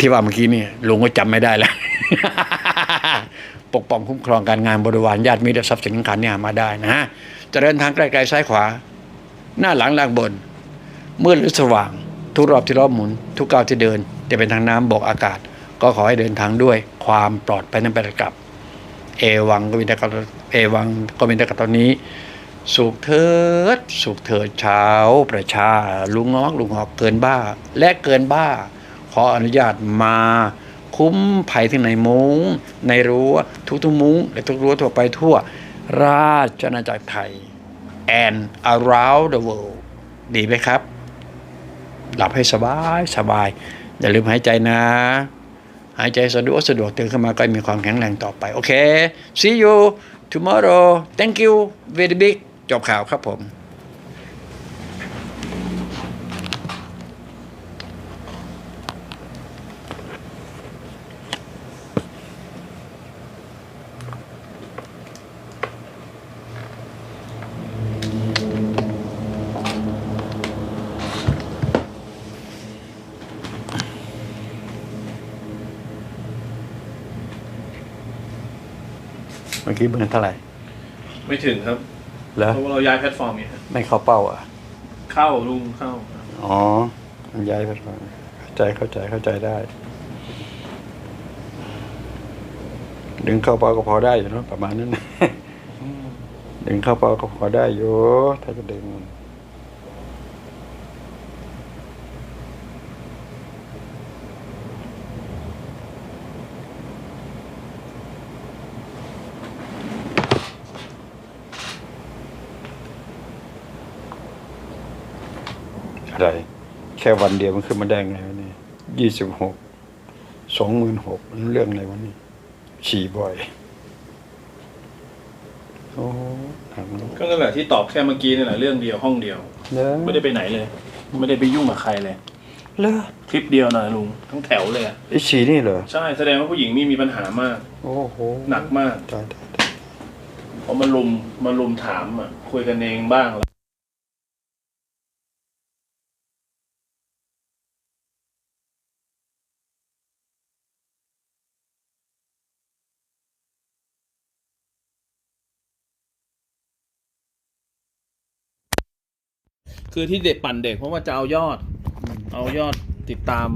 ที่ว่าเมื่อกี้นี่ลุงก็จำไม่ได้แล้ว ปกป้องคุ้มครองการงานบริวารญาติมิตรทรัพย์สินขันเนี่ยมาได้นะฮะจะเดินทางไกลๆซ้ายขวา หน้าหลังล่างบนมืดหรือสว่าง ทุกรอบที่รอบหมุน ทุกก้าวที่เดิน จะเป็นทางน้ำบอกอากาศ ก็ขอให้เดินทางด้วย ความปลอดภัยนั้นไปกลับ เอวังก็มีแต่กับเอวังก็มีแต่กับตอนนี้สุขเถิดสุขเถิดเช้าประชาลุงงอกลุงหอกเกินบ้า และเกินบ้า ขออนุญาตมา คุ้มภัยที่ในมุง้ง ในรั้วทุกทุกๆมุ้ง และทุกรั้วทั่วไปทั่ว ราชอาณาจักรไทย and around the world ดีไหมครับ หลับให้สบายสบาย อย่าลืมหายใจนะ หายใจสะดวกสะดวกตื่นขึ้นมาก็มีความแข็งแรงต่อไป โอเค see you tomorrow thank you very big จบข่าวครับผม เมื่อกี้เบอร์เท่าไหร่ ไม่ถึงครับ แล้วเพราะว่าเราย้ายแพลตฟอร์มเนี่ยครับไม่เข้าเป้าอะ เข้าลุงเข้าครับอ๋อมันย้ายไปก่อนเข้าใจเข้าใจเข้าใจได้ ดึงเข้าเป้าก็พอได้อยู่เนอะประมาณนั้นนะดึงเข้าเป้าก็พอได้อยู่ถ้าจะดึง อะไร แค่วันเดียวมันขึ้นมาได้ไงวะนี่ยี่สิบหกสองหมื่นหกเรื่องอะไรวะนี่ฉี่บ่อยโอ้หนังลูกก็นั่นแหละที่ตอบแค่เมื่อกี้นี่แหละเรื่องเดียวห้องเดียว เนอะไม่ได้ไปไหนเลย ไม่ได้ไปยุ่งกับใครเลยเลอะคลิปเดียวนะลุงทั้งแถวเลยอะไอฉี่นี่เหรอใช่แสดงว่าผู้หญิงนี่มีปัญหามาก โอ้โหหนักมากตายตายตายเพราะมาลุมมาลุมถามอะคุยกันเองบ้าง คือที่เด็กปั่นเด็กเพราะว่าจะเอายอด เอายอดติดตาม